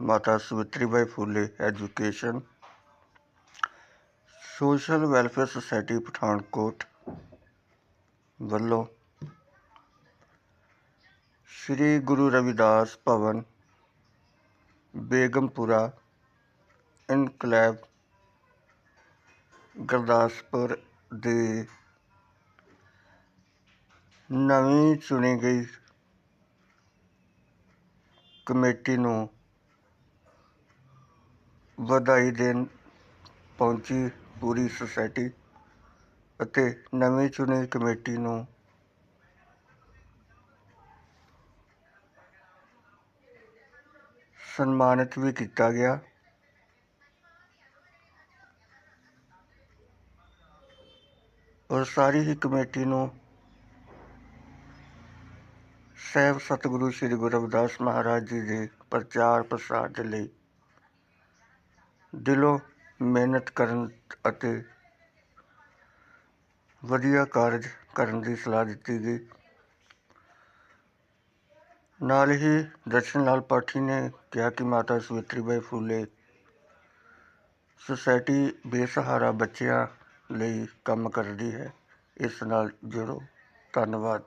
Mata Savitribai Phule education, social welfare society, Pathankot ਵੱਲੋਂ ਸ੍ਰੀ ਗੁਰੂ ਰਵਿਦਾਸ ਭਵਨ, ਬੇਗਮਪੁਰਾ ਇਨਕਲੈਬ ਗੁਰਦਾਸਪੁਰ ਦੇ ਨਵੀਂ ਚੁਣੀ ਗਈ ਕਮੇਟੀ ਨੂੰ ਵਧਾਈ ਦੇਣ ਪਹੁੰਚੀ ਪੂਰੀ ਸੁਸਾਇਟੀ ਅਤੇ ਨਵੀਂ ਚੁਣੀ ਕਮੇਟੀ ਨੂੰ ਸਨਮਾਨਿਤ ਵੀ ਕੀਤਾ ਗਿਆ। ਔਰ ਸਾਰੀ ਹੀ ਕਮੇਟੀ ਨੂੰ ਸਹਿਬ ਸਤਿਗੁਰੂ ਸ੍ਰੀ ਗੁਰੂ ਰਵਿਦਾਸ ਮਹਾਰਾਜ ਜੀ ਦੇ ਪ੍ਰਚਾਰ ਪ੍ਰਸਾਰ ਦੇ ਲਈ ਦਿਲੋਂ ਮਿਹਨਤ ਕਰਨ ਅਤੇ ਵਧੀਆ ਕਾਰਜ ਕਰਨ ਦੀ ਸਲਾਹ ਦਿੱਤੀ ਗਈ। ਨਾਲ ਹੀ ਦਰਸ਼ਨ ਲਾਲ ਪਾਠੀ ਨੇ ਕਿਹਾ ਕਿ ਮਾਤਾ ਸਵਿਤਰੀਬਾਈ ਫੂਲੇ ਸੁਸਾਇਟੀ ਬੇਸਹਾਰਾ ਬੱਚਿਆਂ ਲਈ ਕੰਮ ਕਰਦੀ ਹੈ। ਇਸ ਨਾਲ ਜੁੜੋ। ਧੰਨਵਾਦ।